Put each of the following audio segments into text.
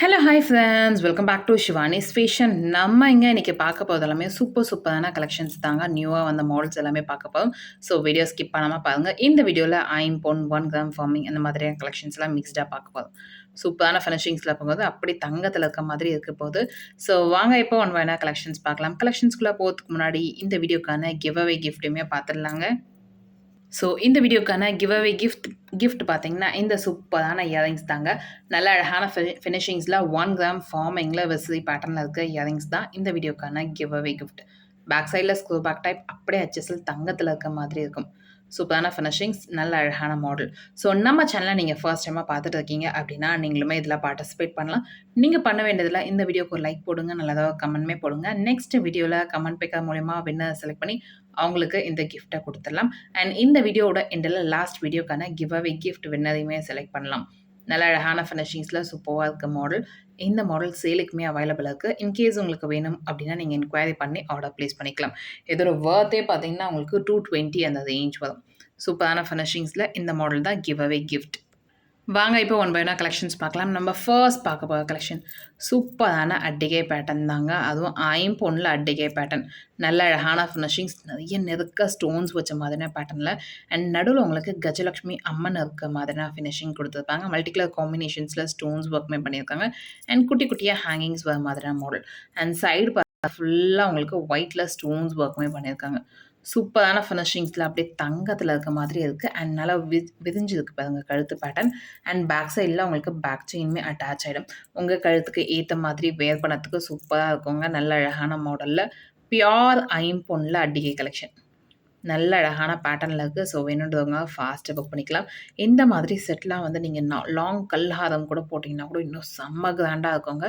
Hello hi friends welcome back to Shivani fashion நம்ம இங்கே இன்றைக்கி பார்க்க போகிறது எல்லாமே சூப்பர் சூப்பரான கலெக்ஷன்ஸ் தாங்க. நியூவாக வந்த மாடல்ஸ் எல்லாமே பார்க்க போகிறோம் ஸோ வீடியோ ஸ்கிப் பண்ணாமல் பாருங்கள் இந்த வீடியோவில் I'm Pon one gram farming அந்த மாதிரியான கலெக்ஷன்ஸ்லாம் மிக்ஸ்டாக பார்க்க போகிறோம் சூப்பரான ஃபினிஷிங்ஸில் போகும்போது அப்படி தங்கத்தில் இருக்க மாதிரி இருக்க போது ஸோ வாங்க இப்போ ஒன் வேணா கலெக்ஷன்ஸ் பார்க்கலாம். கலெக்ஷன்ஸ்குள்ளே போகிறதுக்கு முன்னாடி இந்த வீடியோக்கான கிவ் அவே கிஃப்ட்டுமே பார்த்துடலாங்க. ஸோ இந்த வீடியோக்கான கிவ் அவே கிஃப்ட் கிஃப்ட் பார்த்தீங்கன்னா இந்த சூப்பரான இயரிங்ஸ் தாங்க. நல்ல அழகான ஃபினிஷிங்ஸில் ஒன் கிராம் ஃபார்மிங்கில் விசிறி பேட்டர்னில் இருக்க இயரிங்ஸ் தான் இந்த வீடியோக்கான கிவ் அவே கிஃப்ட் பேக் சைடில் ஸ்க்ரூ பேக் டைப் அப்படியே அச்சஸில் தங்கத்தில் இருக்க மாதிரி இருக்கும். சூப்பரான ஃபினிஷிங்ஸ் நல்ல அழகான மாடல் ஸோ நம்ம சேனலை நீங்கள் ஃபர்ஸ்ட் டைமாக பார்த்துட்டு இருக்கீங்க அப்படின்னா நீங்களுமே இதில் பார்ட்டிசிபேட் பண்ணலாம். நீங்கள் பண்ண வேண்டியதில் இந்த வீடியோக்கு ஒரு லைக் போடுங்க நல்லதாக கமெண்ட்மே போடுங்க. நெக்ஸ்ட் வீடியோவில் கமெண்ட் பேக்கர் மூலிமா வின்னர் செலக்ட் பண்ணி அவங்களுக்கு இந்த கிஃப்ட்டை கொடுத்துடலாம். அண்ட் இந்த வீடியோவோட எண்டில் லாஸ்ட் வீடியோக்கான கிவ் அவே கிஃப்ட் வின்னரையுமே செலக்ட் பண்ணலாம். நல்ல அழகான ஃபினிஷிங்ஸில் சூப்பராக இருக்க மாடல் இந்த மாடல் சேலுக்குமே அவைலபிள் இருக்குது இன்கேஸ் உங்களுக்கு வேணும் அப்படின்னா நீங்கள் என்கொயரி பண்ணி ஆர்டர் ப்ளேஸ் பண்ணிக்கலாம். இதோட ஒர்த்தே பார்த்தீங்கன்னா உங்களுக்கு டூ டுவெண்ட்டி அந்த ரேஞ்ச் வரும். சூப்பரான ஃபினிஷிங்ஸில் இந்த மாடல் தான் கிவ் அவே கிஃப்ட் வாங்க இப்போ ஒன் பை ஒன்னா கலெக்ஷன்ஸ் பார்க்கலாம். நம்ம ஃபர்ஸ்ட் பார்க்க போகிற கலெக்ஷன் சூப்பரான அட்டிகை பேட்டர்ன் தாங்க. அதுவும் ஐம்பொன்னில் அட்டிகை பேட்டர்ன் நல்ல அழகான ஃபினிஷிங்ஸ் நிறைய நெருக்க ஸ்டோன்ஸ் வச்ச மாதிரியான பேட்டர்னில் அண்ட் நடுவில் உங்களுக்கு கஜலக்ஷ்மி அம்மன் இருக்க மாதிரியான ஃபினிஷிங் கொடுத்துருப்பாங்க. மல்டிகுலர் காம்பினேஷன்ஸில் ஸ்டோன்ஸ் ஒர்க்மே பண்ணியிருக்காங்க. அண்ட் குட்டி குட்டியாக ஹேங்கிங்ஸ் வர மாதிரியான மாடல் அண்ட் சைடு ஃபுல்லாக உங்களுக்கு ஒயிட்டில் ஸ்டோன்ஸ் ஒர்க்குமே பண்ணியிருக்காங்க. சூப்பரான ஃபினிஷிங்ஸில் அப்படியே தங்கத்தில் இருக்க மாதிரி இருக்குது அண்ட் நல்லா வி விரிஞ்சிருக்கு பாருங்கள் கழுத்து பேட்டர்ன் அண்ட் பேக் சைடில் உங்களுக்கு பேக் செயினுமே அட்டாச் ஆகிடும் உங்கள் கழுத்துக்கு ஏற்ற மாதிரி வேர் பண்ணத்துக்கு சூப்பராக இருக்குங்க. நல்ல அழகான மாடலில் பியோர் ஐம்பொன்னில் அடிகை கலெக்ஷன் நல்ல அழகான பேட்டர்னில் இருக்குது ஸோ வேணுன்றவங்க ஃபாஸ்ட்டாக புக் பண்ணிக்கலாம். இந்த மாதிரி செட்லாம் வந்து நீங்கள் லாங் கல்ஹாரம் கூட போட்டிங்கன்னா கூட இன்னும் செம்ம கிராண்டாக இருக்குங்க.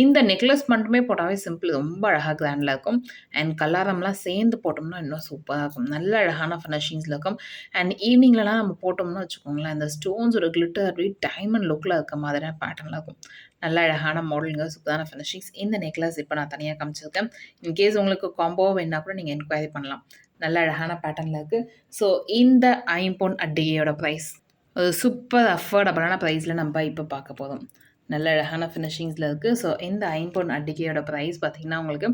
இந்த நெக்லஸ் மட்டுமே போட்டாவே சிம்பிள் ரொம்ப அழகாக கிராண்டில் இருக்கும். அண்ட் கல்லாரம்லாம் சேர்ந்து போட்டோம்னா இன்னும் சூப்பராக இருக்கும். நல்ல அழகான ஃபினிஷிங்ஸில் இருக்கும். அண்ட் ஈவினிங்லலாம் நம்ம போட்டோம்னா வச்சுக்கோங்களேன் அந்த ஸ்டோன்ஸோட கிளிட்டர் அப்படி டைமண்ட் லுக்கில் இருக்க மாதிரியான பேட்டர்னில் இருக்கும். நல்ல அழகான மாடலுங்க சூப்பரான ஃபினிஷிங்ஸ் இந்த நெக்லஸ் இப்போ நான் தனியாக காமிச்சிருக்கேன். இன்கேஸ் உங்களுக்கு காம்போ வேணுன்னா கூட நீங்கள் என்கொயரி பண்ணலாம். நல்ல அழகான பேட்டர்னில் இருக்குது ஸோ இந்த ஐம்பொன் அட்டிகையோட ப்ரைஸ் ஒரு சூப்பர் அஃபோர்டபுளான ப்ரைஸில் நம்ம இப்போ பார்க்க போதும் நல்ல அழகான ஃபினிஷிங்ஸில் இருக்குது ஸோ இந்த ஐம்பொன் அட்டிகையோட ப்ரைஸ் பார்த்திங்கன்னா உங்களுக்கு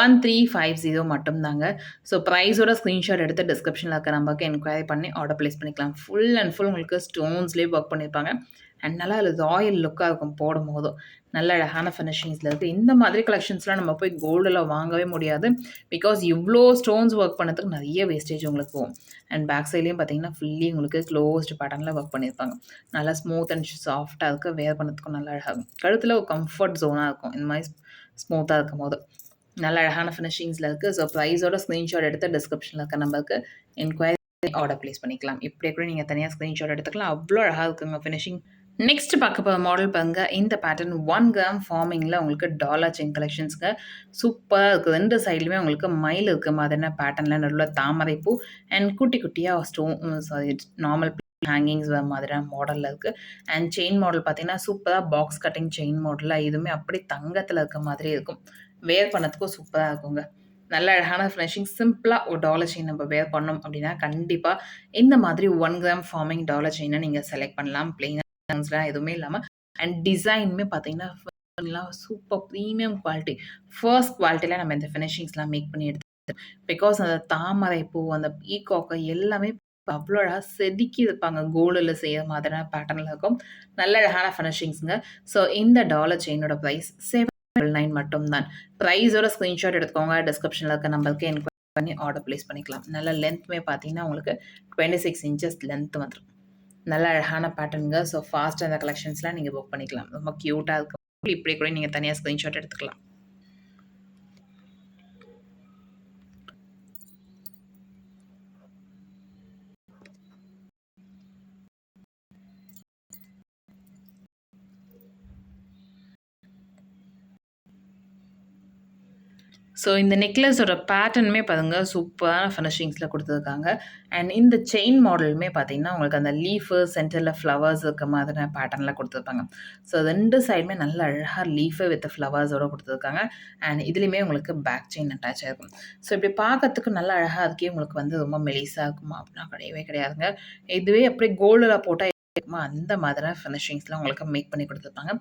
ஒன் த்ரீ ஃபைவ் ஜீரோ மட்டும்தாங்க. ஸோ ப்ரைஸோட ஸ்க்ரீன்ஷாட் எடுத்து டிஸ்கிரிப்ஷனில் இருக்க நம்பருக்கு என்கொயரி பண்ணி ஆர்டர் ப்ளேஸ் பண்ணிக்கலாம். ஃபுல் அண்ட் ஃபுல் உங்களுக்கு ஸ்டோன்ஸ்லேயே ஒர்க் பண்ணியிருப்பாங்க அண்ட் நல்லா அது ராயல் லுக்காக இருக்கும் போடும் போதும் நல்ல அழகான ஃபினிஷிங்ஸில் இருக்குது இந்த மாதிரி கலெக்ஷன்ஸ்லாம் நம்ம போய் கோல்டில் வாங்கவே முடியாது. பிகாஸ் இவ்வளோ ஸ்டோன்ஸ் ஒர்க் பண்ணதுக்கு நிறைய வேஸ்டேஜ் உங்களுக்கு போகும் அண்ட் பேக் சைட்லேயும் பார்த்தீங்கன்னா ஃபுல்லி உங்களுக்கு க்ளோஸ்டு பேட்டர்னில் ஒர்க் பண்ணியிருப்பாங்க. நல்லா ஸ்மூத் அண்ட் சாஃப்டாக இருக்குது வேர் பண்ணதுக்கும் நல்லா அழகாகும் கழுத்தில் ஒரு கம்ஃபர்ட் ஜோனாக இருக்கும். இந்த மாதிரி ஸ்மூத்தாக இருக்கும் போது நல்ல அழகான ஃபினிஷிங்ஸில் இருக்குது ஸோ ப்ரைஸோட ஸ்க்ரீன்ஷாட் எடுத்து டிஸ்கிரிப்ஷனில் இருக்க நம்பருக்கு என்கொயரி ஆர்டர் ப்ளேஸ் பண்ணிக்கலாம். இப்படி கூட நீங்கள் தனியாக ஸ்க்ரீன்ஷாட் எடுத்துக்கலாம். அவ்வளோ அழகாக இருக்குங்க ஃபினிஷிங் நெக்ஸ்ட் பார்க்க போகிற மாடல் பாருங்க. இந்த பேட்டர்ன் ஒன் கிராம் ஃபார்மிங்கில் உங்களுக்கு டாலர் செயின் கலெக்ஷன்ஸுங்க சூப்பராக இருக்குது ரெண்டு சைட்லையுமே உங்களுக்கு மயில் இருக்க. மாதிரியான பேட்டர்னில் நடுவில் தாமரைப்பூ அண்ட் குட்டி குட்டியாக ஸ்டோன் சாரி நார்மல் ஹேங்கிங்ஸ் வர மாதிரியான மாடலில் இருக்குது அண்ட் செயின் மாடல் பார்த்தீங்கன்னா சூப்பராக பாக்ஸ் கட்டிங் செயின் மாடலில் இதுவுமே அப்படி தங்கத்தில் இருக்க மாதிரி இருக்கும். வேர் பண்ணதுக்கும் சூப்பராக இருக்குங்க. நல்ல அழகான ஃபினிஷிங் சிம்பிளாக ஒரு டாலர் செயின் நம்ம வேர் பண்ணோம் அப்படின்னா கண்டிப்பாக இந்த மாதிரி ஒன் கிராம் ஃபார்மிங் டாலர் செயினை நீங்கள் செலக்ட் பண்ணலாம். பிளெயின் எதுவுமே இல்லாமல் அண்ட் டிசைனுமே பார்த்தீங்கன்னா சூப்பர் ப்ரீமியம் குவாலிட்டி ஃபர்ஸ்ட் குவாலிட்டியில் நம்ம இந்த ஃபினிஷிங்ஸ்லாம் மேக் பண்ணி எடுத்து பிகாஸ் அந்த தாமரை பூ அந்த ஈகாக்கை எல்லாமே அவ்வளோ அழகாக செதுக்கி இருப்பாங்க கோல்டில் செய்ய மாதிரியான பேட்டர்னில் இருக்கும். நல்ல அழகான ஃபினிஷிங்ஸுங்க ஸோ இந்த டாலர் செயினோட ப்ரைஸ் செவன் டபுள் நைன் மட்டும்தான். ப்ரைஸோட ஸ்க்ரீன்ஷாட் எடுத்துக்கோங்க. டிஸ்கிரிப்ஷனில் இருக்க நம்பருக்கு என்கொயரி பண்ணி ஆர்டர் ப்ளேஸ் பண்ணிக்கலாம். நல்ல லென்த்துமே பார்த்தீங்கன்னா உங்களுக்கு டுவெண்ட்டி சிக்ஸ் இன்ச்சஸ் லென்த் வந்துடும் நல்ல அழகான பேட்டர்னுங்க ஸோ ஃபாஸ்ட் அந்த கலெக்ஷன்ஸ்லாம் நீங்கள் புக் பண்ணிக்கலாம். ரொம்ப க்யூட்டாக இருக்கும் இப்படி கூட நீங்கள் தனியாக ஸ்க்ரீன்ஷாட் எடுத்துக்கலாம். ஸோ இந்த நெக்லஸோட பேட்டர்னுமே பாருங்க சூப்பரான ஃபினிஷிங்ஸில் கொடுத்துருக்காங்க. அண்ட் இந்த செயின் மாடலுமே பார்த்தீங்கன்னா உங்களுக்கு அந்த லீஃபு சென்டரில் ஃப்ளவர்ஸ் இருக்க மாதிரி பேட்டர்னில் கொடுத்துருப்பாங்க. ஸோ ரெண்டு சைடுமே நல்ல அழகாக லீஃபு வித் ஃப்ளவர்ஸோடு கொடுத்துருக்காங்க. அண்ட் இதுலேயுமே உங்களுக்கு பேக் செயின் அட்டாச் ஆகிருக்கும் ஸோ இப்படி பார்க்கறதுக்கு நல்ல அழகாக இருக்கே உங்களுக்கு வந்து ரொம்ப மெலிசாக இருக்குமா அப்படின்னா கிடையவே கிடையாதுங்க. இதுவே அப்படியே கோல்டில் போட்டால் இருக்குமா? அந்த மாதிரியான ஃபினிஷிங்ஸ்லாம் உங்களுக்கு மேக் பண்ணி கொடுத்துருப்பாங்க.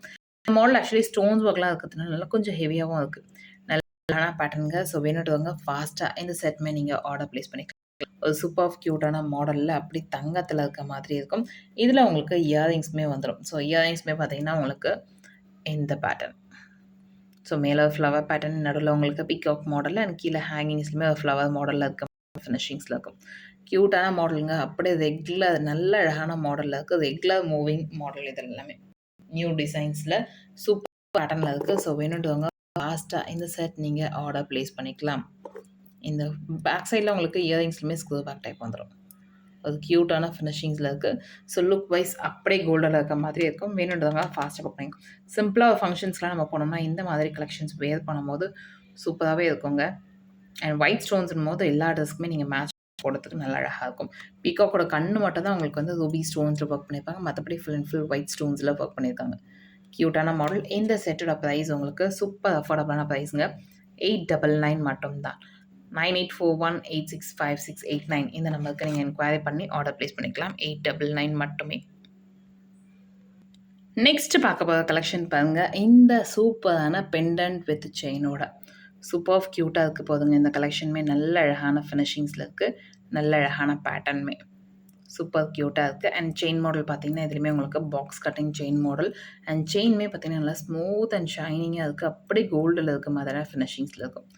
மாடல் ஆக்சுவலி ஸ்டோன்ஸ் ஒர்க்லாம் இருக்கிறதுனால கொஞ்சம் ஹெவியாகவும் இருக்குது நல்ல பேட்டர்னுங்க ஸோ வேணுட்டுவங்க ஃபாஸ்ட்டாக இந்த செட்மே நீங்கள் ஆர்டர் ப்ளேஸ் பண்ணிக்கலாம். ஒரு சூப்பர் ஆஃப் க்யூட்டான மாடலில் அப்படி தங்கத்தில் இருக்க மாதிரி இருக்கும். இதில் உங்களுக்கு இயரிங்ஸுமே வந்துடும் ஸோ இயரிங்ஸுமே பார்த்தீங்கன்னா உங்களுக்கு இந்த பேட்டர்ன் ஸோ மேலே ஃப்ளவர் பேட்டர்ன் நடுவில் உங்களுக்கு பிக் ஆஃப் மாடலில் அண்ட் கீழே ஹேங்கிங்ஸ்லையுமே ஒரு ஃப்ளவர் மாடலில் இருக்க ஃபினிஷிங்ஸில் இருக்கும். க்யூட்டான மாடலுங்க அப்படியே ரெகுலர் நல்ல அழகான மாடலில் இருக்குது ரெகுலர் மூவிங் மாடல் இது எல்லாமே. நியூ டிசைன்ஸில் சூப்பர் பேட்டர்னில் இருக்குது ஸோ வேணுன்றவங்க ஃபாஸ்ட்டாக இந்த செட் நீங்கள் ஆர்டர் ப்ளேஸ் பண்ணிக்கலாம். இந்த பேக் சைடில் உங்களுக்கு இயரிங்ஸ்லுமே ஸ்க்ரூ பேக் டைப் வந்துடும் அது க்யூட்டான ஃபினிஷிங்ஸில் இருக்குது ஸோ லுக் வைஸ் அப்படியே கோல்டில் இருக்க மாதிரி இருக்கும். வேணுன்றவங்க ஃபாஸ்ட்டாக புக் பண்ணிக்கும் சிம்பிளாக ஒரு ஃபங்க்ஷன்ஸ்லாம் நம்ம போனோம்னா இந்த மாதிரி கலெக்ஷன்ஸ் வேர் பண்ணும்போது சூப்பராகவே இருக்குங்க. அண்ட் ஒயிட் ஸ்டோன்ஸ்னும் போது எல்லா ட்ரெஸ்க்குமே நீங்கள் மேட்ச் போடுறதுக்கு நல்லா அழகாக இருக்கும். பீகாக்கோட கண்ணு மட்டும் தான் உங்களுக்கு வந்து ரூபி ஸ்டோன்ஸில் ஒர்க் பண்ணியிருப்பாங்க மற்றபடி ஃபுல் அண்ட் ஃபுல் ஒயிட் ஸ்டோன்ஸில் ஒர்க் பண்ணியிருக்காங்க க்யூட்டான மாடல் இந்த செட்டோட ப்ரைஸ் உங்களுக்கு சூப்பர் அஃபோர்டபுளான ப்ரைஸுங்க எயிட் டபுள் நைன் மட்டும்தான். Nine eight four one eight six five six eight nine இந்த நம்பருக்கு நீங்கள் என்கொயரி பண்ணி ஆர்டர் ப்ளேஸ் பண்ணிக்கலாம். எயிட் டபுள் நைன் மட்டுமே. நெக்ஸ்ட் பார்க்க போகிற கலெக்ஷன் பாருங்கள் இந்த சூப்பரான பெண்டன்ட் வித் செயினோட சூப்பர் ஆஃப் க்யூட்டாக இருக்குது போதுங்க. இந்த கலெக்ஷனுமே நல்ல அழகான ஃபினிஷிங்ஸில் இருக்குது நல்ல அழகான பேட்டர்னுமே சூப்பர் க்யூட்டாக இருக்குது அண்ட் செயின் மாடல் பார்த்திங்கன்னா இதுலேயுமே உங்களுக்கு box cutting chain model and செயின்மே பார்த்திங்கன்னா நல்லா ஸ்மூத் அண்ட் ஷைனிங்காக இருக்குது அப்படி கோல்டில் இருக்க மாதிரியான ஃபினிஷிங்ஸில் இருக்கும்.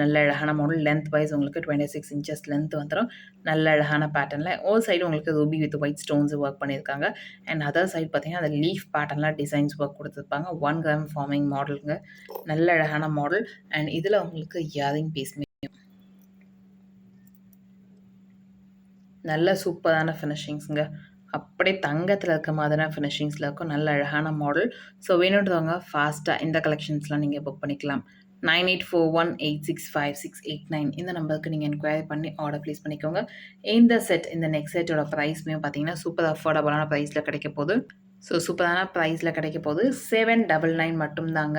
நல்ல அழகான மாடல் லென்த் வைஸ் உங்களுக்கு டுவெண்ட்டி சிக்ஸ் இன்ச்சஸ் லென்த் வந்துடும் நல்ல அழகான பேட்டர்னில் ஓல் சைடு உங்களுக்கு ruby with white stones work பண்ணியிருக்காங்க. அண்ட் அதர் சைடு பார்த்தீங்கன்னா அந்த லீஃப் பேட்டர்னில் டிசைன்ஸ் ஒர்க் கொடுத்துருப்பாங்க. ஒன் கிராம் ஃபார்மிங் மாடலுங்க நல்ல அழகான மாடல் அண்ட் இதில் உங்களுக்கு இயரிங் பீஸ் நல்ல சூப்பரான ஃபினிஷிங்ஸுங்க அப்படியே தங்கத்தில் இருக்க மாதிரியான ஃபினிஷிங்ஸில் இருக்கும். நல்ல அழகான மாடல் ஸோ வேணுன்றவங்க ஃபாஸ்ட்டாக இந்த கலெக்ஷன்ஸ்லாம் நீங்கள் புக் பண்ணிக்கலாம். Nine eight four one eight six five six eight nine இந்த நம்பருக்கு நீங்கள் என்கொயரி பண்ணி ஆர்டர் ப்ளேஸ் பண்ணிக்கோங்க. இந்த செட் இந்த நெக்ஸ்ட் செட்டோட ப்ரைஸ்மே பார்த்தீங்கன்னா சூப்பர் அஃபோர்டபுளான ப்ரைஸில் கிடைக்க போகுது. ஸோ சூப்பரான ப்ரைஸில் கிடைக்க போகுது. செவன் டபுள் நைன் மட்டும்தாங்க.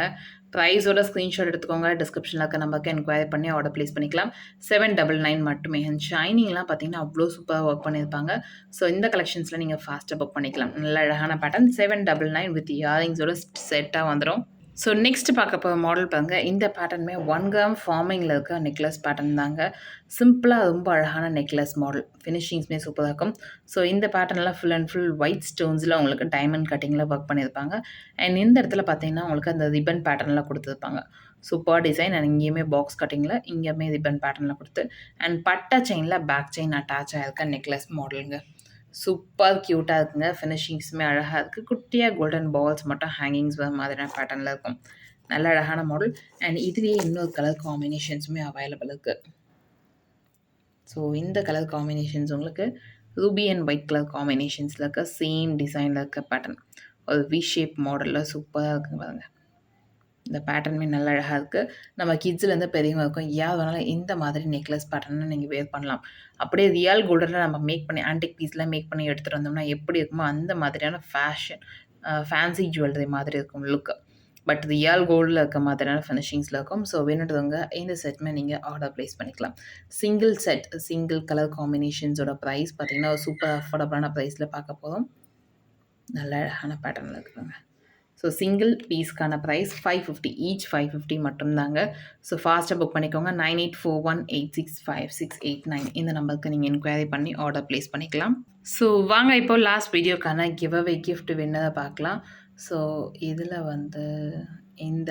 ப்ரைஸோட ஸ்க்ரீன்ஷாட் எடுத்துக்கோங்க. டிஸ்கிரிப்ஷனில் இருக்க நம்பருக்கு என்கொயரி பண்ணி ஆர்டர் ப்ளேஸ் பண்ணிக்கலாம். செவன் டபுள் நைன் மட்டுமே. அண்ட் ஷைனிங்லாம் பார்த்தீங்கன்னா அவ்வளோ சூப்பராக ஒர்க் பண்ணியிருப்பாங்க. ஸோ இந்த கலெக்ஷன்ஸில் நீங்கள் ஃபாஸ்ட்டாக புக் பண்ணிக்கலாம். நல்ல அழகான pattern seven double nine with இயரிங்ஸோட செட்டாக வந்துடும் ஸோ நெக்ஸ்ட் பார்க்க போகிற மாடல் பாருங்கள் இந்த பேட்டர்னுமே ஒன் கிராம் ஃபார்மிங்கில் இருக்க நெக்லஸ் பேட்டர்ன் தாங்க. சிம்பிளாக ரொம்ப அழகான நெக்லஸ் மாடல் ஃபினிஷிங்ஸ்மே சூப்பராக இருக்கும். ஸோ இந்த பேட்டர்னில் ஃபுல் அண்ட் ஃபுல் ஒயிட் ஸ்டோன்ஸில் உங்களுக்கு டைமண்ட் கட்டிங்கில் ஒர்க் பண்ணியிருப்பாங்க. அண்ட் இந்த இடத்துல பார்த்தீங்கன்னா உங்களுக்கு அந்த ரிப்பன் பேட்டர்னில் கொடுத்துருப்பாங்க. சூப்பர் டிசைன் அண்ட் இங்கேயுமே பாக்ஸ் கட்டிங்கில் இங்கேயுமே ரிப்பன் பேட்டர்னில் கொடுத்து. அண்ட் பட்டா செயினில் பேக் செயின் அட்டாச் ஆகிருக்க நெக்லஸ் மாடலுங்க சூப்பர் க்யூட்டாக இருக்குங்க. ஃபினிஷிங்ஸுமே அழகாக இருக்குது குட்டியாக கோல்டன் பால்ஸ் மட்டும் ஹேங்கிங்ஸ் வர மாதிரியான பேட்டர்னில் இருக்கும். நல்ல அழகான மாடல் அண்ட் இதுலேயே இன்னொரு கலர் காம்பினேஷன்ஸுமே அவைலபிள் இருக்குது ஸோ இந்த கலர் காம்பினேஷன்ஸ் உங்களுக்கு ரூபி அண்ட் ஒயிட் கலர் காம்பினேஷன்ஸில் இருக்க சேம் டிசைனில் இருக்க பேட்டர்ன் ஒரு வி ஷேப் மாடலில் சூப்பராக இருக்குங்க பாருங்கள் இந்த பேட்டர்னுமே நல்லா அழகாக இருக்குது நம்ம கிட்ஸ்லேருந்து பெரியவங்க இருக்கும் யார் வேணாலும் இந்த மாதிரி நெக்லஸ் பேட்டர்னை நீங்கள் வேர் பண்ணலாம். அப்படியே ரியல் கோல்டனில் நம்ம மேக் பண்ணி ஆன்டிக் பீஸ்லாம் மேக் பண்ணி எடுத்துகிட்டு வந்தோம்னா எப்படி இருக்குமோ அந்த மாதிரியான ஃபேஷன் ஃபேன்சி ஜுவல்லரி மாதிரி இருக்கும் லுக்கு பட் ரியல் கோல்டில் இருக்க மாதிரியான ஃபினிஷிங்ஸில் இருக்கும். ஸோ வேணுன்றவங்க இந்த செட்மே நீங்கள் ஆர்டர் ப்ளேஸ் பண்ணிக்கலாம். சிங்கிள் செட் சிங்கிள் கலர் காம்பினேஷன்ஸோட ப்ரைஸ் பார்த்திங்கன்னா சூப்பர் அஃபோர்டபுளான ப்ரைஸில் பார்க்க போதும் நல்ல அழகான பேட்டர்னில் இருக்குதுங்க. So single பீஸ்க்கான price five fifty each five fifty மட்டும்தாங்க. ஸோ ஃபாஸ்ட்டாக புக் பண்ணிக்கோங்க. Nine eight four one eight six five six eight nine இந்த நம்பருக்கு நீங்கள் என்கொயரி பண்ணி ஆர்டர் ப்ளேஸ் பண்ணிக்கலாம். ஸோ வாங்க இப்போ லாஸ்ட் வீடியோக்கான கிவ் அவே கிஃப்ட் வின்னதை பார்க்கலாம். ஸோ இதில் வந்து இந்த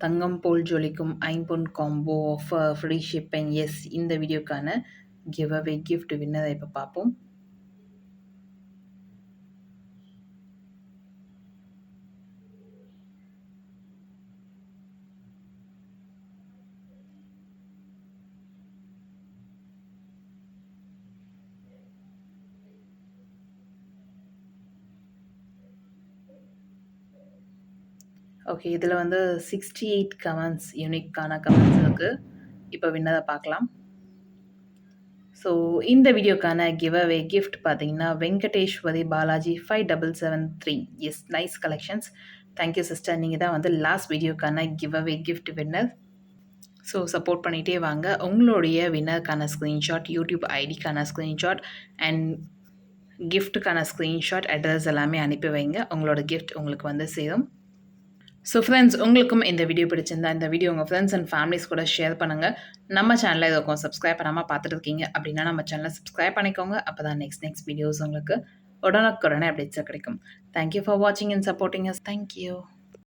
தங்கம் போல் ஜொலிக்கும் ஐம்பொன் combo offer free shipping yes இந்த வீடியோக்கான கிவ் அவே கிஃப்ட் வின்னதை இப்போ பார்ப்போம். ஓகே இதில் வந்து சிக்ஸ்டி எயிட் கமெண்ட்ஸ் யூனிக்கான கமெண்ட்ஸ் இருக்குது இப்போ வின்னதை பார்க்கலாம். ஸோ இந்த வீடியோக்கான கிவ் அவே கிஃப்ட் பார்த்தீங்கன்னா Venkateswari Balaji five double seven three yes nice collections thank you sister நீங்கள் தான் வந்து லாஸ்ட் வீடியோக்கான giveaway gift winner so support பண்ணிகிட்டே வாங்க. உங்களுடைய வின்னருக்கான ஸ்க்ரீன்ஷாட் யூடியூப் ஐடிக்கான ஸ்க்ரீன்ஷாட் அண்ட் கிஃப்ட்டுக்கான ஸ்க்ரீன்ஷாட் அட்ரஸ் எல்லாமே அனுப்பி வைங்க. உங்களோட கிஃப்ட் உங்களுக்கு வந்து சேரும். ஸோ ஃப்ரெண்ட்ஸ் உங்களுக்கும் இந்த வீடியோ பிடிச்சிருந்தா இந்த வீடியோ உங்கள் ஃப்ரெண்ட்ஸ் அண்ட் ஃபேமிலிஸ் கூட ஷேர் பண்ணுங்கள் நம்ம சேனலில் இதுக்கும் சப்ஸ்கிரைப் பண்ணாமல் பார்த்துட்டு இருக்கீங்க அப்படின்னா நம்ம சேனலை சப்ஸ்கிரைப் பண்ணிக்கோங்க. அப்போ தான் நெக்ஸ்ட் நெக்ஸ்ட் வீடியோஸ் உங்களுக்கு உடனுக்குடனே அப்டேட்ஸாக கிடைக்கும். தேங்க்யூ ஃபார் வாட்சிங் and supporting us thank you